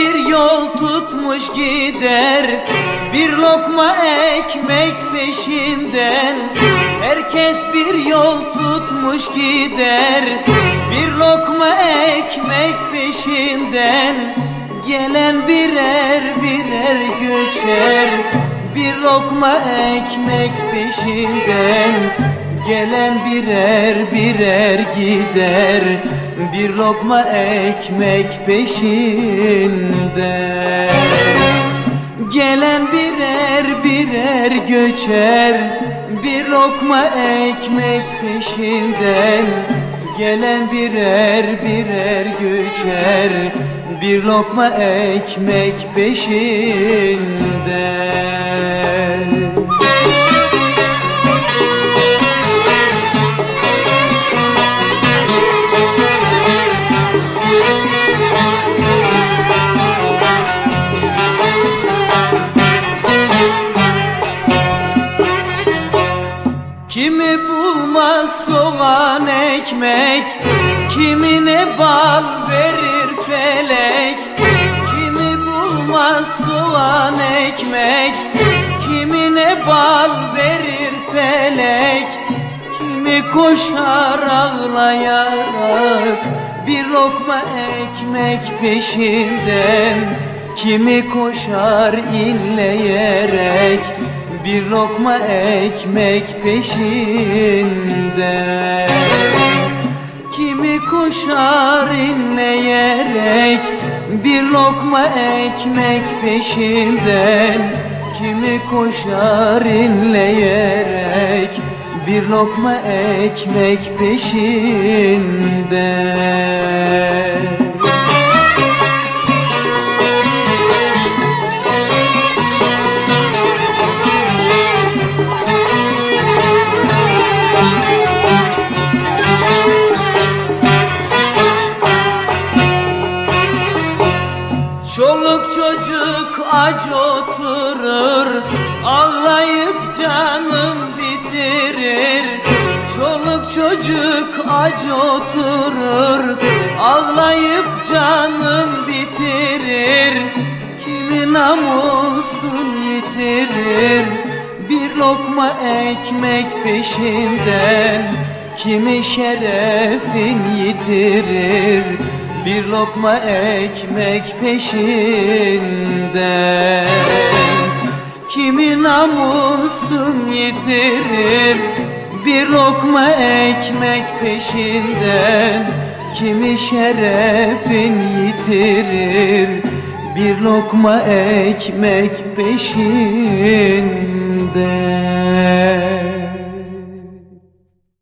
Bir yol tutmuş gider. Bir lokma ekmek peşinden. Herkes bir yol tutmuş gider. Bir lokma ekmek peşinden. Gelen birer birer göçer. Bir lokma ekmek peşinden Gelen birer birer gider Bir lokma ekmek peşinden Gelen birer birer göçer Bir lokma ekmek peşinden. Gelen birer birer göçer Bir lokma ekmek peşinden ekmek Kimine bal verir felek Kimi bulmaz soğan ekmek Kimine bal verir felek Kimi koşar ağlayarak Bir lokma ekmek peşinden Kimi koşar inleyerek bir lokma ekmek peşinde Kimi koşar inleyerek Bir lokma ekmek peşinden. Kimi koşar inleyerek Bir lokma ekmek peşinden Çoluk çocuk aç oturur Ağlayıp canım bitirir. Çoluk çocuk aç oturur Ağlayıp canım bitirir. Kimi namusun yitirir? Bir lokma ekmek peşinden Kimi şerefin yitirir bir lokma ekmek peşinden Kimi namusun yitirir Bir lokma ekmek peşinden. Kimi şerefin yitirir Bir lokma ekmek peşinden